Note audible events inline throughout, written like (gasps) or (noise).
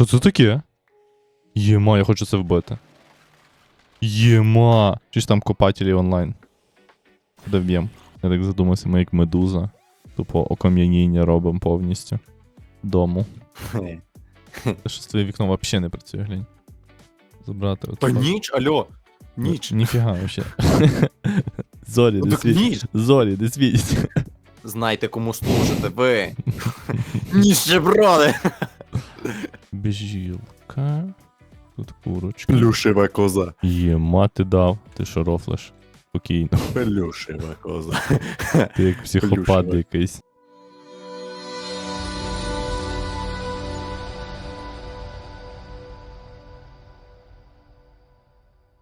Що це таке? Єма, я хочу це вбити. Єма! Чи ж там копателі онлайн? Де вб'єм? Я так задумався, ми як медуза. Тупо окам'яніння робимо повністю. Дому. Щось твоє вікно взагалі не працює, глянь. Забрати от. Та ніч, алло. Ніч. Ніфіга вообще. (laughs) Зорі, Ну, не так світь. Зорі, не світь. Знайте, кому служите ви. (laughs) Ніщеброди. Біжілка. Тут курочка. Плюшева коза. Єма ти дав. Ти що рофлеш? Спокійно. Плюшева коза. (laughs) Ти як психопат Плюшева. якийсь.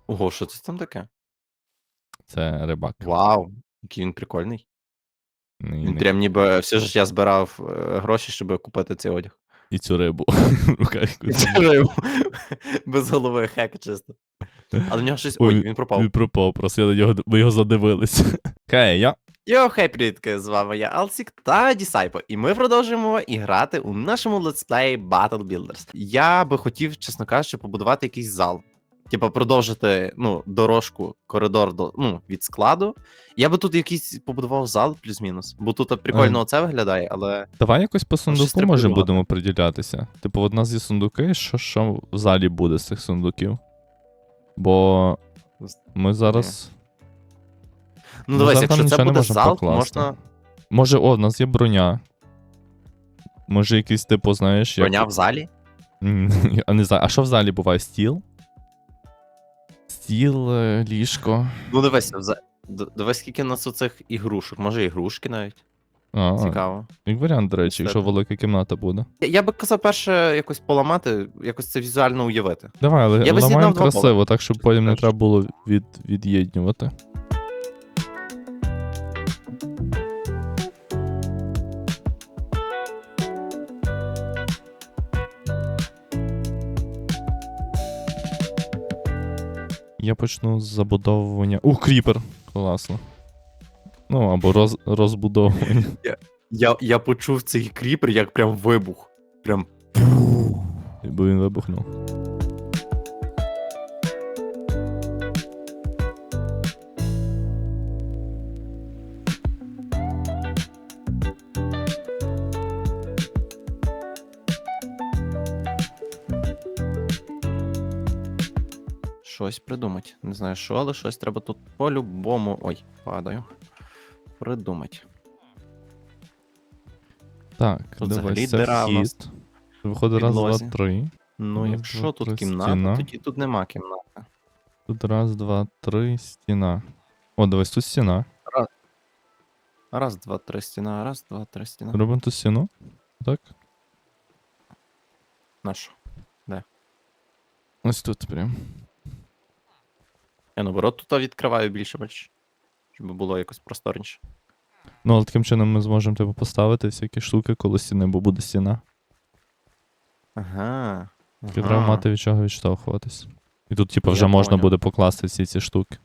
Ого, що це там таке? Це рибак. Вау, який він прикольний. Ні, Він ні. прям ніби все життя збирав е, гроші, щоб купити цей одяг. І цю рибу (laughs) в руках. рибу. (laughs) Без голови хек чисто. Але в нього щось. Ой, Ой, він пропав. Він пропав, просто я на нього, ми його задивились. (laughs) Хей, я. Йо, хей, привітки, з вами я Алсік та Дісайпо, і ми продовжуємо іграти у нашому летсплеї Battle Builders. Я би хотів, чесно кажучи, побудувати якийсь зал. Типа продовжити ну, дорожку, коридор до, ну, від складу. Я би тут якийсь побудував зал плюс-мінус. Бо тут прикольно Ем. оце виглядає, але. Давай якось по сундуку може будемо приділятися. Типу, нас є сундуки, що, що в залі буде з цих сундуків. Бо ми зараз. Ну, зараз якщо це буде зал, покласти. можна Може, о, в нас є броня. Може, якийсь, типу, знаєш, як. броня в залі. А (laughs) не знаю, а що в залі буває? Стіл? Стіл, е, ліжко. Ну, дивись, в д- дивись, скільки у нас оцих ігрушок. Може, ігрушки навіть. А, Цікаво. як варіант, до речі, якщо велика кімната буде. Я, я би казав, перше якось поламати, якось це візуально уявити. Давай, але Я би з'єднав ламаємо два красиво, так, щоб потім не треба було від, від'єднювати. Я почну з забудовування. Ух, кріпер! Класно. Ну, або роз, розбудовування. (laughs) Я, я почув цей кріпер як прям вибух. Прям. Бо він вибухнув. Щось придумати. Не знаю що, але щось треба тут по-любому. Ой, падаю. Придумати. Так, Тут взагалі це дира в нас вхід. Виходить раз, підлозі. два, три. Ну, Раз, якщо два, тут три, кімната, стіна. тоді тут нема кімнати. Тут раз, два, три, стіна. О, дивись, тут стіна. Раз, два, три стіна, раз, два, три стіна. Робимо тут стіну. Так. Нашу. Ось тут прям. Я наоборот тут відкриваю більше, бачиш. Щоб було якось просторніше. Ну, але таким чином ми зможемо типу, поставити всякі штуки коло стіни, бо буде стіна. Ага. Тільки ага. треба мати від чого відштовхуватись. І тут, типу, Я вже можна поняв. буде покласти всі ці штуки.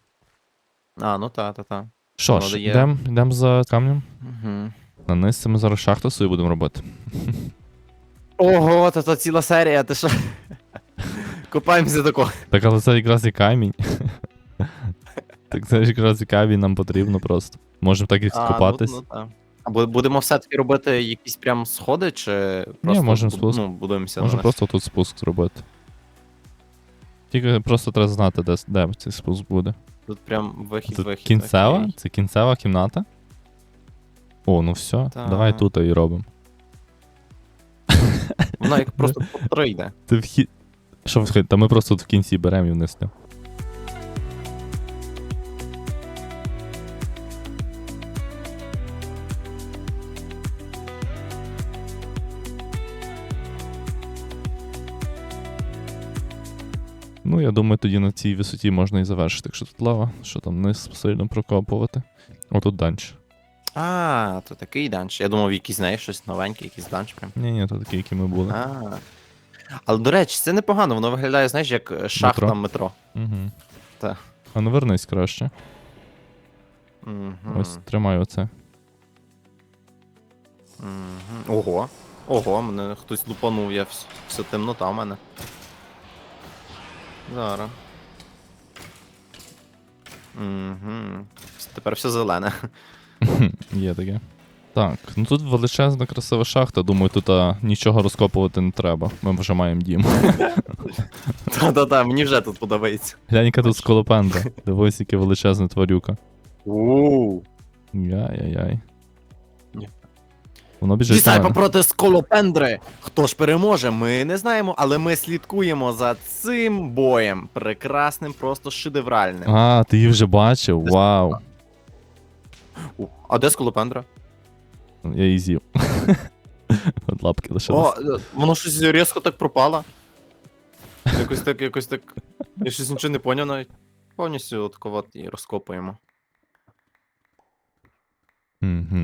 А, ну та, та, та. Що ж, йдемо йдем за камнем. Угу. На низ це ми зараз шахту свою будемо робити. Ого, та то ціла серія, ти що? (laughs) Купаємося тако. Так, але це якраз і камінь. Так це ж якраз і камінь нам потрібно просто. Можемо так і А, скупатись. Ну, ну, та. а бу- будемо все-таки робити якісь прям сходи, чи просто можемо бу- спуск. ну, будуємося них? просто тут спуск зробити. Тільки просто треба знати, де, де цей спуск буде. Тут прям вихід, Тут вихід. кінцева? окей. Це кінцева кімната? О, ну все, Та. давай тут і робимо. Вона як просто по три йде. Це вхід. Що вхід? Та ми просто тут в кінці беремо і вниз. Ну, я думаю, тоді на цій висоті можна і завершити, якщо тут лава, що там низ сильно прокопувати. Отут данч. А, то такий данж. Я думав, якийсь знаєш щось новеньке, якийсь данж прям. Ні, ні, то такі, які ми були. А. Але до речі, це непогано, воно виглядає, знаєш, як шахта Метро? метро. Угу. Та. А ну вернись краще. Угу. Ось тримай оце. Угу. Ого. Ого, мене хтось лупанув, я вс- все темнота в мене. Зараз. Угу. Тепер все зелене. (laughs) Є таке. Так, ну тут величезна красива шахта, думаю, тут а, нічого розкопувати не треба. Ми вже маємо дім. (laughs) Та-та-та, мені вже тут подобається. Глянь-ка тут сколопендра. Дивись, яке величезна тварюка. Ууу. Яй-яй-яй. Воно біжить на Дісайпа мене. проти сколопендри. Хто ж переможе? Ми не знаємо, але ми слідкуємо за цим боєм. Прекрасним, просто шедевральним. А, ти її вже бачив? Вау. У, А де сколопендра? Я її з'їв. (laughs) От лапки О, лишились. е, воно щось різко так пропало. Якось так, якось так. Я щось нічого не поняв навіть. Повністю от і розкопуємо. Угу.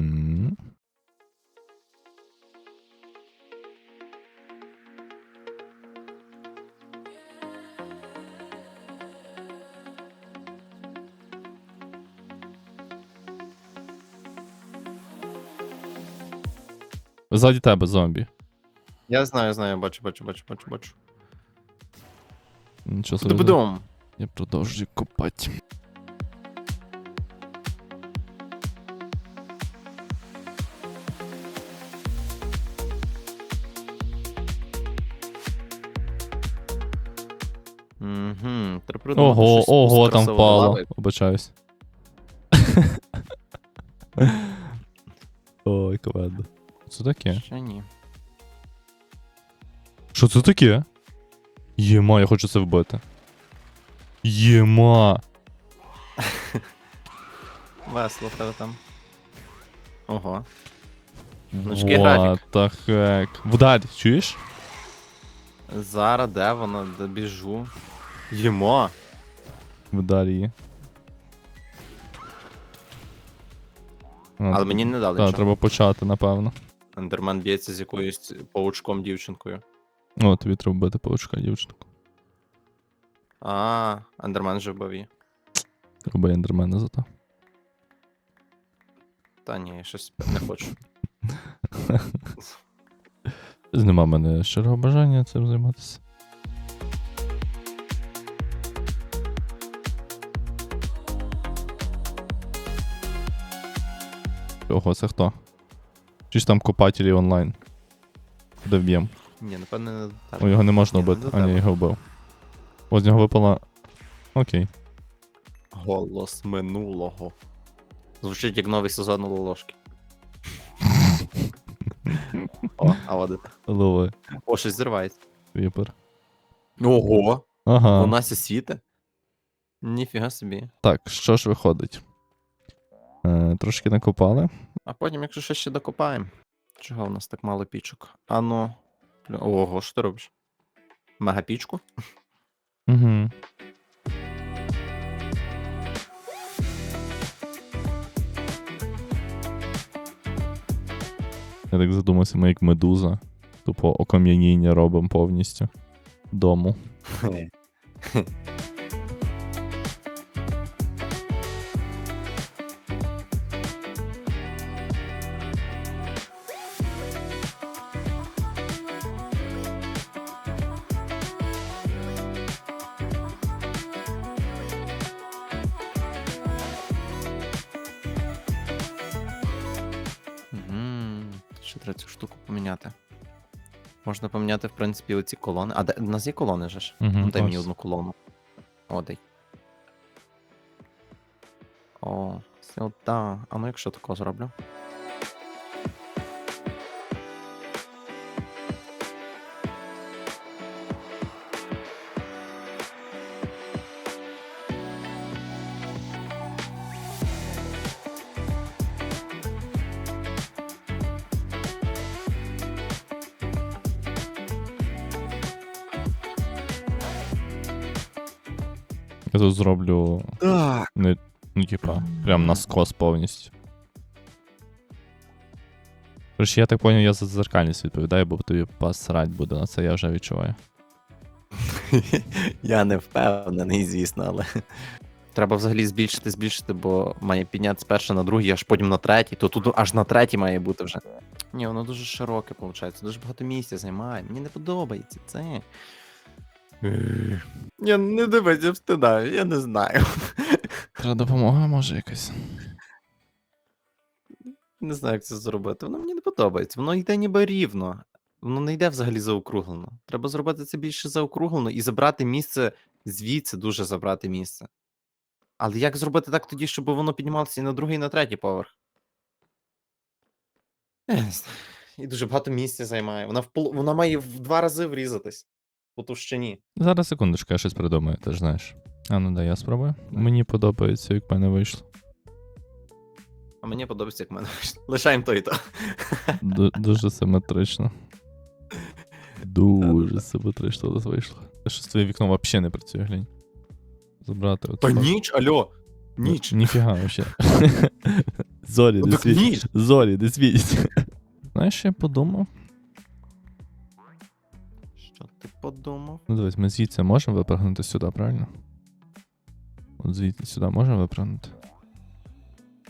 Ззаді тебе зомбі. Я знаю, знаю, бачу, бачу, бачу, бачу, бачу. Нічого собі. Дубдом. Я продовжую копати. Угу. Треба придумати Ого, щось ого, там красиво впало. лави. Обачаюсь. (laughs) Ой, коведо. Що таке? Ще ні. Що це таке? Єма, я хочу це вбити. Єма. (laughs) Весело в тебе там. Ого. Значки графік. The heck. Вдарь, чуєш? Зараз де вона? Де біжу. Їмо. Вдарь її. Але мені не дали Так, нічого. треба почати, напевно. Ендермен б'ється з якоюсь паучком дівчинкою. О, тобі треба бити паучка, дівчинку. А, Ендермен вже вбив її. Роби ендермена зато. Та ні, я щось не хочу. Нема в мене щирого бажання цим займатися. Ого, це хто? Чи ж там копателі онлайн? Де вб'єм? Ні, напевне, не до О, його не можна Ні, не вбити. до А, ні, тебе. його вбив. О, з нього випала. Окей. Голос минулого. Звучить як новий сезон у Лолошки. (laughs) О, а це. Лови. О, щось зривається. Віпер. Ого! Ага. Вона ся світе? Ніфіга собі. Так, що ж виходить? Е, трошки накопали. А потім, якщо щось ще докопаємо. Чого в нас так мало пічок? Ану. Ого, що ти робиш? Мегапічку? Угу. Я так задумався, ми як медуза. Тупо окам'яніння робимо повністю. Дому. Можна поміняти, в принципі, оці колони. А де у нас є колони же ж? Угу, ну, дай мені одну колону. О, дай. О, сюди. А ну якщо такого зроблю. Тут зроблю. Так. Не, ну, типа, прям на скос повністю. Короче, я так поняв, я за дзеркальність відповідаю, бо тобі посрать буде на це, я вже відчуваю. (laughs) Я не впевнений, звісно, але. Треба взагалі збільшити, збільшити, бо має піднятися перше на другий, аж потім на третій, то тут аж на третій має бути вже. Ні, воно дуже широке, виходить, дуже багато місця займає. Мені не подобається це. Я не дивись, я встидаю, я не знаю. Треба допомога, може якась. Не знаю, як це зробити. Воно мені не подобається. Воно йде ніби рівно. Воно не йде взагалі заокруглено. Треба зробити це більше заокруглено і забрати місце звідси дуже забрати місце. Але як зробити так тоді, щоб воно піднімалося і на другий, і на третій поверх? Я не знаю. І дуже багато місця займає. Вона в пол... вона має в два рази врізатись по товщині. Зараз секундочку, я щось придумаю, ти ж знаєш. А ну да, я спробую. Мені подобається, як в мене вийшло. А мені подобається, як в мене вийшло. Лишаємо то і то. Ду- Дуже симетрично. (laughs) Дуже симетрично у нас вийшло. Те, що твоє вікно взагалі не працює, глянь. Забрати от. Та ніч, альо! Ніч. Ніфіга вообще. (laughs) Зорі, Ну не так світять. ніч. Зорі, не світять. (laughs) Знаєш, я подумав? подумав? Ну дивись, ми звідси можемо випрыгнути сюди, правильно? От звідси сюди можемо випрыгнути.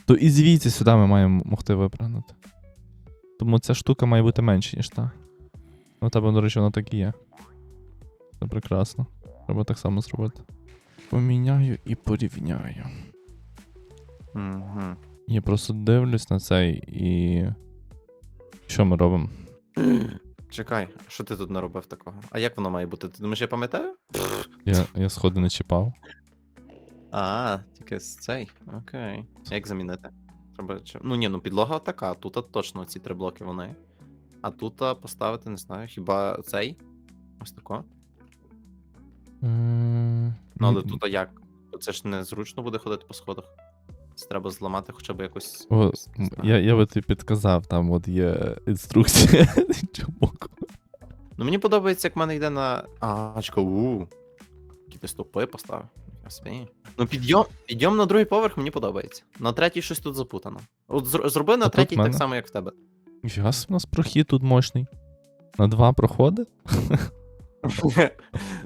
То і звідси сюди ми маємо могти випрыгнути. Тому ця штука має бути менше, ніж та. Ну, у тебе, до речі, воно так і є. Це прекрасно. Треба так само зробити. Поміняю і порівняю. Угу. Я просто дивлюсь на цей і. Що ми робимо? (clears throat) Чекай, що ти тут наробив такого? А як воно має бути? Ти думаєш, я пам'ятаю? Я, я сходи не чіпав. А, тільки з цей. Окей. Як замінити? Треба. чи- Ну ні, ну підлога така, тут точно ці три блоки вони. А тут поставити, не знаю, хіба цей? Ось тако. М, Ну, але тут як? Це ж не зручно буде ходити по сходах. Це треба зламати хоча б якось. О, я, я би тобі підказав, там от є інструкція. (laughs) Ну мені подобається, як в мене йде на. А, чекай, у. Які ти стопи поставив. Ну, підйом, підйом на другий поверх мені подобається. На третій щось тут запутано. От зр- зроби на тут третій так мене? само, як в тебе. Ніфіга собі у нас прохід тут мощний. На два проходи? (laughs)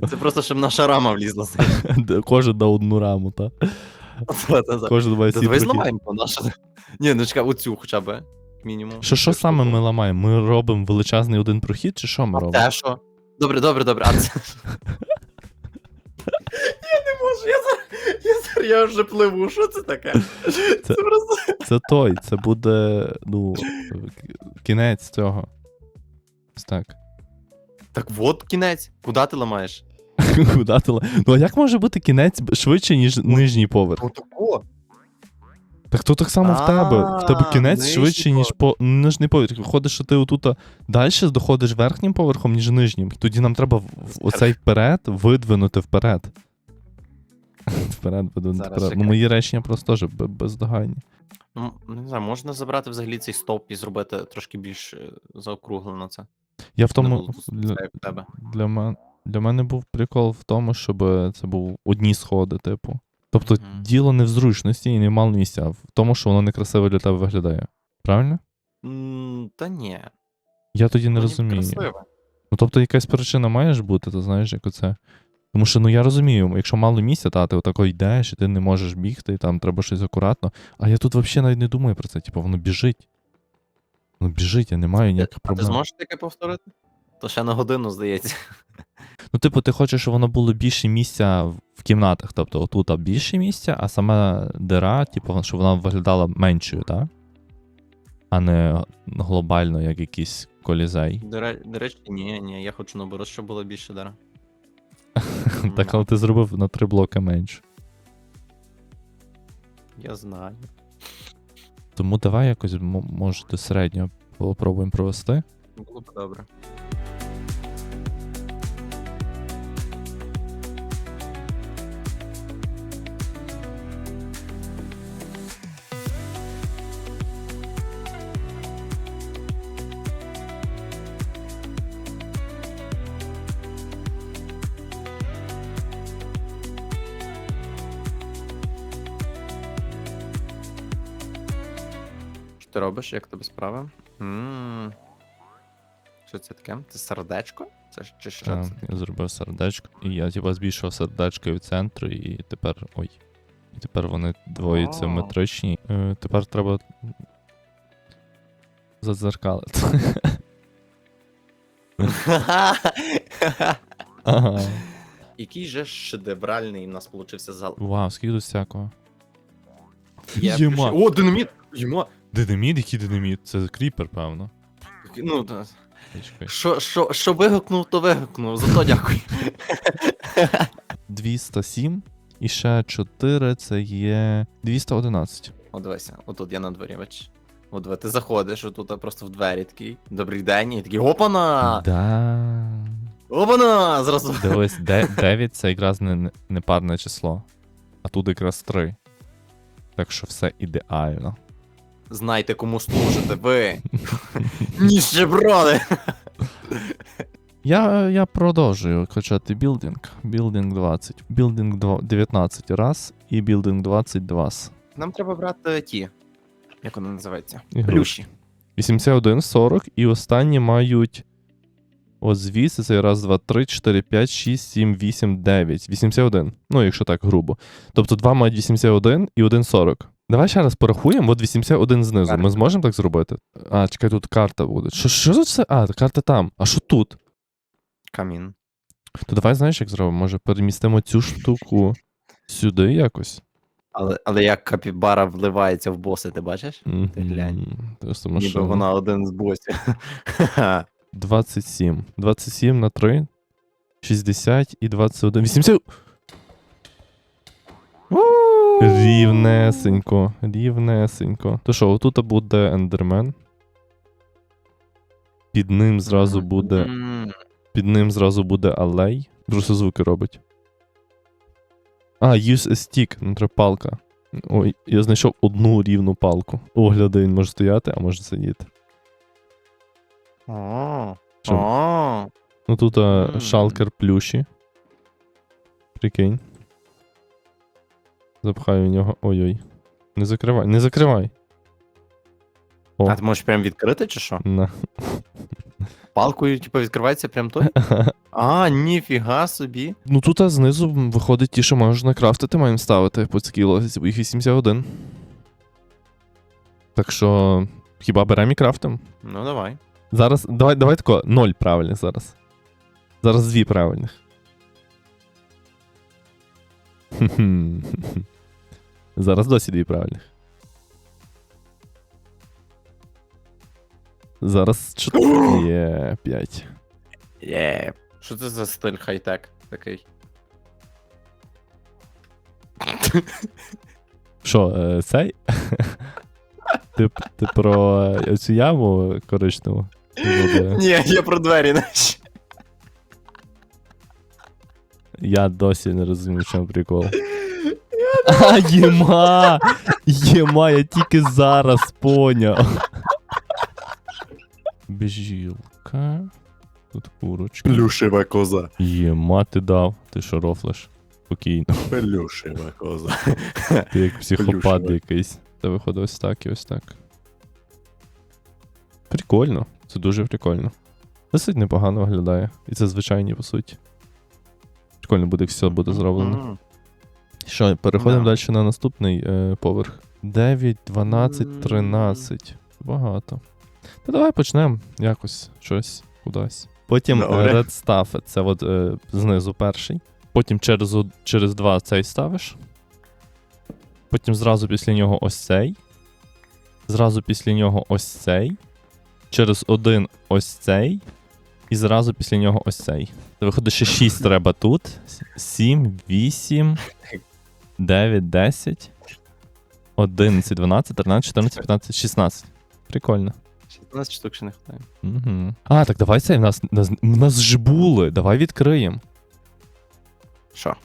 Це просто щоб наша рама влізла. (laughs) Кожен на одну раму, та? Кожен має Давай прохід. зламаємо по нашу. Ні, ну чекай, оцю хоча б. як Мінімум. Що, що саме ми ламаємо? Ми робимо величезний один прохід, чи що ми А робимо? те що? Добре, добре, добре. А це. Я не можу, я зараз. Я зараз я вже пливу. Що це таке? Це просто. Це той, це буде, ну, к- кінець цього. Ось так. Так от кінець. Куди ти ламаєш? (laughs) Куда Ну а як може бути кінець швидше, ніж нижній поверх? Отако. Так то так само в тебе. В тебе кінець нижній швидше, ніж по нижній поверх. Виходить, що ти отут далі доходиш верхнім поверхом, ніж нижнім. Тоді нам треба в- в- оцей вперед видвинути вперед. (laughs) Вперед видвинути Зараз, вперед. Ну, чекай. мої речення просто теж б- бездоганні. Ну, не знаю, можна забрати взагалі цей стовп і зробити трошки більш е, заокруглено це. Я в Не тому. було тут Для, це як в тебе. для, мен, для мене був прикол в тому, щоб це був одні сходи, типу. Тобто Мгм. діло не в зручності і не в місця, а в тому, що воно некрасиво для тебе виглядає. Правильно? М, Та ні. Я тоді не розумію. красиве. Ну, тобто якась причина має ж бути, ти знаєш, як оце. Тому що ну я розумію, якщо мало місця, та ти отако йдеш, і ти не можеш бігти, і там треба щось акуратно. А я тут взагалі навіть не думаю про це. Типу, воно біжить. Воно біжить, я не маю ніяких А ти проблем. зможеш таке повторити? То ще на годину, здається. Ну, типу, ти хочеш, щоб воно було більше місця в- кімнатах. Тобто, отут більше місця, а сама дира, типу, щоб вона виглядала меншою, так? А не глобально, як якийсь колізей. До, до речі, ні, ні, я хочу наоборот, щоб було більше дара. (laughs) Так, але ти зробив на три блоки менше. Я знаю. Тому давай якось, може, ти середньо попробуємо провести. Було б добре. Ти робиш? Як тобі справа? М. Що це таке? Це сердечко? Це чи що Та, це? таке? я зробив сердечко. І я типа збільшив сердечко від центру, і тепер. Ой. І тепер вони двоє А. симетричні. Е, тепер треба. Задзеркалити. (laughs) Ага. Який же шедевральний у нас получився зал. Вау, скільки тут всякого. Я Єма. включив- О, динаміт! Єма! Динаміт, який динаміт? Це кріпер, певно. Ну, та- Чекай. що, що, що вигукнув, то вигукнув. Зато дякую. 207 і ще 4 це є 211. О, дивися, отут я на дворі, бач. От диви, ти заходиш, отут просто в двері такий. Добрий день, і такий опана! Да. Опана! Зразу. Дивись, 9 це якраз не, не- не парне число. А тут якраз 3. Так що все ідеально. Знайте, кому служите ви. (laughs) Ніщеброди! Я, я продовжую качати білдинг. Білдинг 20. Білдинг 19 раз і білдинг 20 два. с. Нам треба брати ті. Як вони називаються? Ігрушки. Плюші. 81, 40 і останні мають. От звідси це раз, два, три, 4, 5, 6, 7, 8, 9. 81. Ну, якщо так грубо. Тобто два мають 81 і один 40. Давай ще раз порахуємо, от 81 знизу. Ми зможемо так зробити? А, чекай, тут карта буде. Що, що тут все? А, карта там. А що тут? Камін. То давай знаєш, як зробимо? Може, перемістимо цю штуку сюди якось? Але, але як капібара вливається в боси, ти бачиш? Ти глянь. Мгм. Просто Ніби вона один з босів. 27. 27 на 3. 60 і 21. 80. Рівнесенько. Рівнесенько. То що, отут буде ендермен. Під ним зразу буде. Під ним зразу буде алей. Просто звуки робить. А, use a stick, ну треба палка. Ой, я знайшов одну рівну палку. Огляди він може стояти, а може сидіти. Що? Ну тут а, шалкер плюші. Прикинь. Запхаю в нього. Ой-ой. Не закривай, не закривай. О, А ти можеш прям відкрити чи що? на. Палкою, типу, відкривається прям той? (laughs) А, ніфіга собі. Ну тут а, знизу виходить ті, що можна крафтити, маємо ставити по логіці, їх 81. Так що. Хіба беремо і крафтим? Ну давай. Зараз. Давай, давай тако, ноль правильних зараз. Зараз дві правильних. Зараз досі дві правильних. Зараз чотири. (gasps) Є, п'ять. Є. Що це за стиль хай-тек такий? (laughs) Що, е, цей? (laughs) ти, ти про е, цю яму коричневу? Буде. Ні, я про двері наші. (laughs) Я досі не розумію, в чому прикол. А, єма! Єма, я тільки зараз поняв. Бежілка. Тут курочка. Плюшева коза. Єма ти дав. Ти що рофлиш? Спокійно. Плюшева коза. Ти як психопат Плюшева. якийсь. Та виходить ось так і ось так. Прикольно. Це дуже прикольно. Досить непогано виглядає. І це звичайні, по суті. Прикольно буде, як все буде зроблено. Мгм. Що, переходимо Да. далі на наступний е, поверх. 9, 12, 13. Багато. Та давай почнемо якось щось кудись. Потім е, Добре. Red Stuff, це от е, знизу перший. Потім через, од- через два цей ставиш. Потім зразу після нього ось цей. Зразу після нього ось цей. Через один ось цей. І зразу після нього ось цей. Виходить, ще 6 треба тут. 7, 8, 9, 10, 11, 12, 13, 14, 15, 16. Прикольно. 16 штук ще не хватає. Угу. А, так давай цей. В нас, нас, нас ж були. Давай відкриємо. Що?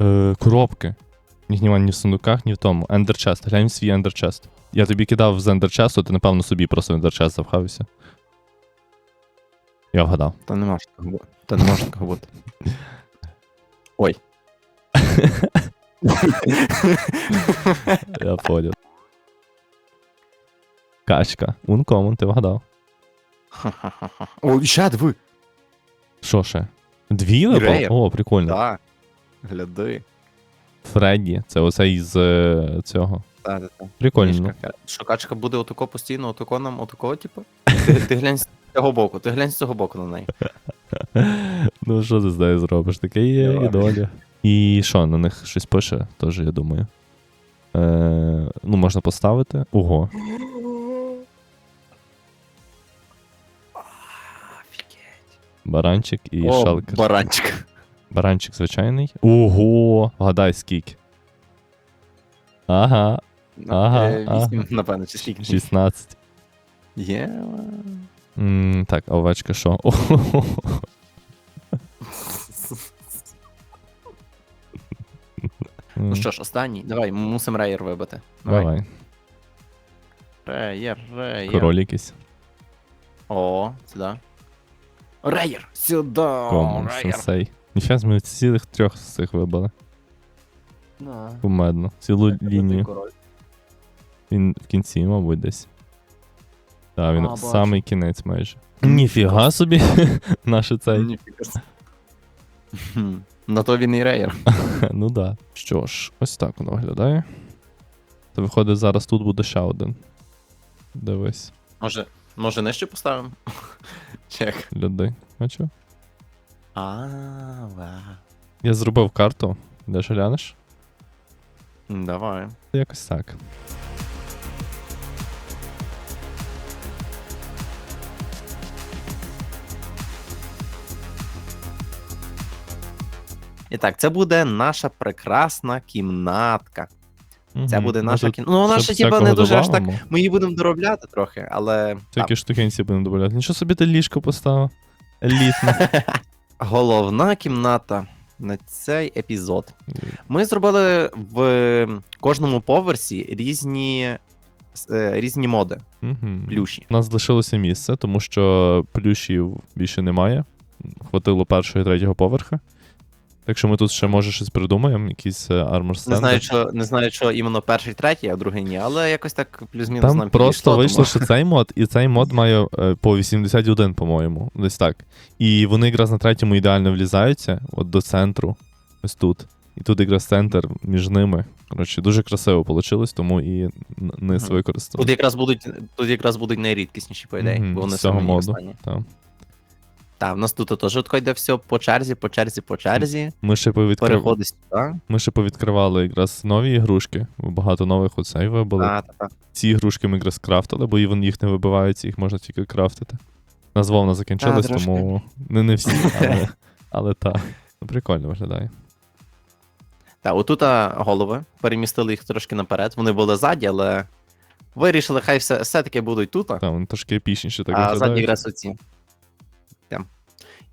Е, коробки. Їх немає ні в сундуках, ні в тому. Ендерчест. Глянь свій ендерчест. Я тобі кидав з ендерчесту, ти, напевно, собі просто в ендерчест запхався. Я вгадав. Та не може такого бути. Та не може такого бути. Ой. (laughs) (laughs) Я понял. Качка. Uncommon, ти вгадав. О, ще диви. Що ще? Дві? Рейр. О, прикольно. Да. Гляди. Фредді, це оцей з е, цього. Та, та, та. Прикольно. Книжка. Що качка буде отако постійно, отако нам, отако, типу? Ти, ти глянь з цього боку, ти глянь з цього боку на неї. (laughs) Ну, що ти з нею зробиш? Таке є і доля. І що, на них щось пише, теж, я думаю. Е, ну, можна поставити. Ого. Баранчик і О, шалкер. баранчик. Баранчик звичайний. Ого! Вгадай скільки. Ага, Ага, Е, ага. Вісім, напевно, чи скільки. 16. Є. Так, овечка що? (laughs) Ну що ж, останній. Давай, мусимо рейер вибити. Давай, Рейер, рейер. король якийсь. О, сюди. Рейер! Сюди! Рейер! сенсей. Ніфіга з ми цілих трьох з цих вибили. Да. Кумедно. Цілу лінію. Король. Він в кінці, мабуть, десь. Так, він А, бачу. самий кінець майже. Ніфіга собі. (laughs) Наше цей. Ніфіга. Хм, На то він і рейер. (laughs) ну да. Що ж, ось так воно виглядає. То виходить, зараз тут буде ще один. Дивись, Може, може нижче поставимо? (laughs) Чек. глядай. Бачу? А, вау. Я зробив карту. Де ж глянеш? Давай. Якось так. І так, це буде наша прекрасна кімнатка. Це Мгм. буде наша кімната. Ну, вона ще типа не дуже аж так. Ми її будемо доробляти трохи, але. Тільки штукенці будемо додавати. Нічого собі ти ліжко поставив. Елітне. (laughs) Головна кімната на цей епізод. Ми зробили в кожному поверсі різні, е, різні моди, Мгм. плюші. У нас залишилося місце, тому що плюшів більше немає. Хватило першого і третього поверха. Так що ми тут ще може щось придумаємо, якийсь армор Не знаю, що, не знаю, що іменно перший, третій, а другий ні, але якось так плюс-мінус Там нам просто підійшло, вийшло, тому- (laughs) що цей мод, і цей мод має е, по 81, по-моєму, десь так. І вони якраз на третьому ідеально влізаються, от до центру, ось тут. І тут якраз центр між ними. Коротше, дуже красиво вийшло, тому і н- низ Мгм. використав. Тут якраз будуть, тут якраз будуть найрідкісніші, по ідеї, Мгм, бо вони з цього самі моду. останні. Так. Так, в нас тут теж йде все по черзі, по черзі, по черзі. Ми ще повідкрив... Переходить сюди. Ми ще повідкривали якраз нові ігрушки. Багато нових оцей вибили. Та, та, та. Ці ігрушки ми якраз крафтили, бо вони їх не вибиваються, їх можна тільки крафтити. Назва вона закінчилась, трошки. тому не, не всі, (laughs) але, але так. Ну, прикольно виглядає. Так, отут а, голови. Перемістили їх трошки наперед. Вони були ззаді, але вирішили, хай все, все-таки будуть тут. Там вони трошки епічніше так а задні виглядають. якраз оці.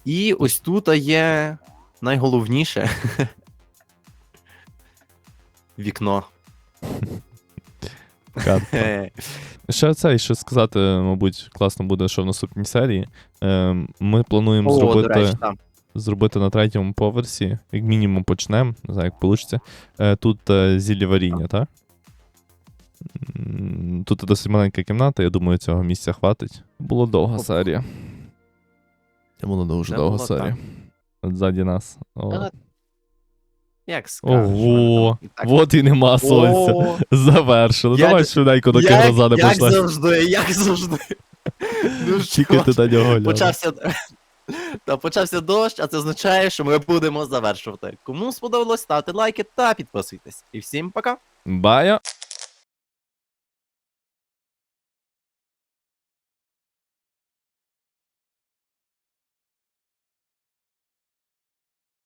І ось тут є найголовніше. (laughs) Вікно. (laughs) Ще це, що сказати, мабуть, класно буде, що в наступній серії. Ем, Ми плануємо О, зробити, речі, зробити на третьому поверсі, як мінімум почнемо, не знаю, як вийде. Тут е, зілля варіння, так? Тут досить маленька кімната, я думаю, цього місця хватить. Була довга серія. Це була дуже Це було серія. От ззаді нас. О. Та, Як скажеш. Ого! І так. Вот і нема сонця. О, Завершили. Як- Давай швиденько, доки як, гроза не як завжди, як завжди. Ну (laughs) Тільки що ти ж, на нього почався, та, почався дощ, а це означає, що ми будемо завершувати. Кому сподобалось, ставте лайки та підписуйтесь. І всім пока! Бая.